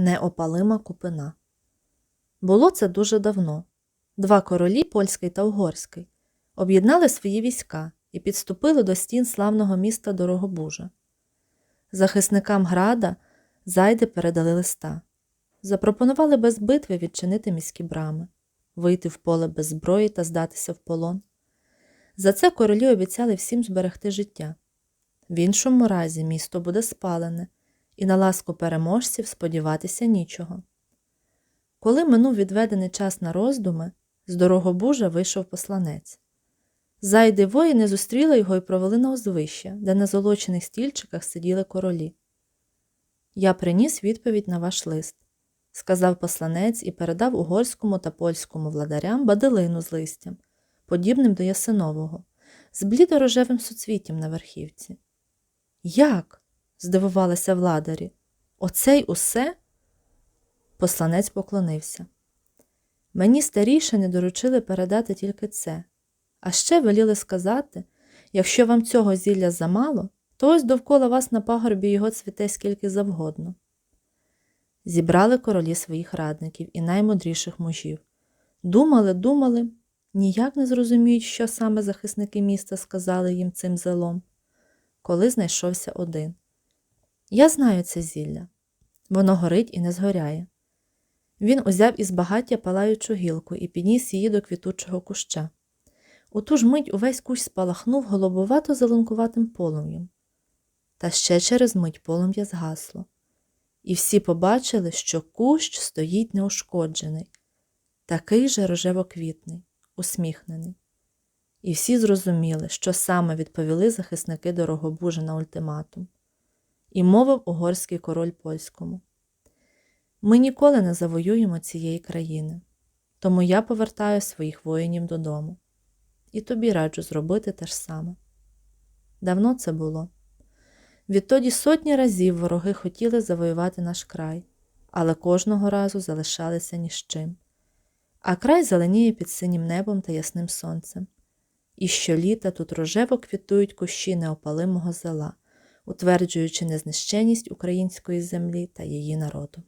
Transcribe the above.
Неопалима купина. Було це дуже давно. Два королі, польський та угорський, об'єднали свої війська і підступили до стін славного міста Дорогобужа. Захисникам града зайди передали листа. Запропонували без битви відчинити міські брами, вийти в поле без зброї та здатися в полон. За це королі обіцяли всім зберегти життя. В іншому разі місто буде спалене, і на ласку переможців сподіватися нічого. Коли минув відведений час на роздуми, з Дорогобужа вийшов посланець. Зайди воїни зустріли його і провели на узвище, де на золочених стільчиках сиділи королі. Я приніс відповідь на ваш лист, сказав посланець і передав угорському та польському владарям баделину з листям, подібним до ясинового, з блідо-рожевим суцвіттям на верхівці. Як? Здивувалися владарі. Оце й усе? Посланець поклонився. Мені старішини доручили передати тільки це, а ще веліли сказати якщо вам цього зілля замало, то ось довкола вас на пагорбі його цвіте скільки завгодно. Зібрали королі своїх радників і наймудріших мужів. Думали, думали, ніяк не зрозуміють, що саме захисники міста сказали їм цим зелом, коли знайшовся один. Я знаю це зілля. Воно горить і не згоряє. Він узяв із багаття палаючу гілку і підніс її до квітучого куща. У ту ж мить увесь кущ спалахнув голубовато зеленкуватим полум'ям. Та ще через мить полум'я згасло. І всі побачили, що кущ стоїть неушкоджений, такий же рожевоквітний, усміхнений. І всі зрозуміли, що саме відповіли захисники Дорогобужа на ультиматум. І мовив угорський король польському. Ми ніколи не завоюємо цієї країни, тому я повертаю своїх воїнів додому. І тобі раджу зробити те ж саме. Давно це було. Відтоді сотні разів вороги хотіли завоювати наш край, але кожного разу залишалися ні з чим. А край зеленіє під синім небом та ясним сонцем. І щоліта тут рожево квітують кущі неопалимого зела, утверджуючи незнищеність української землі та її народу.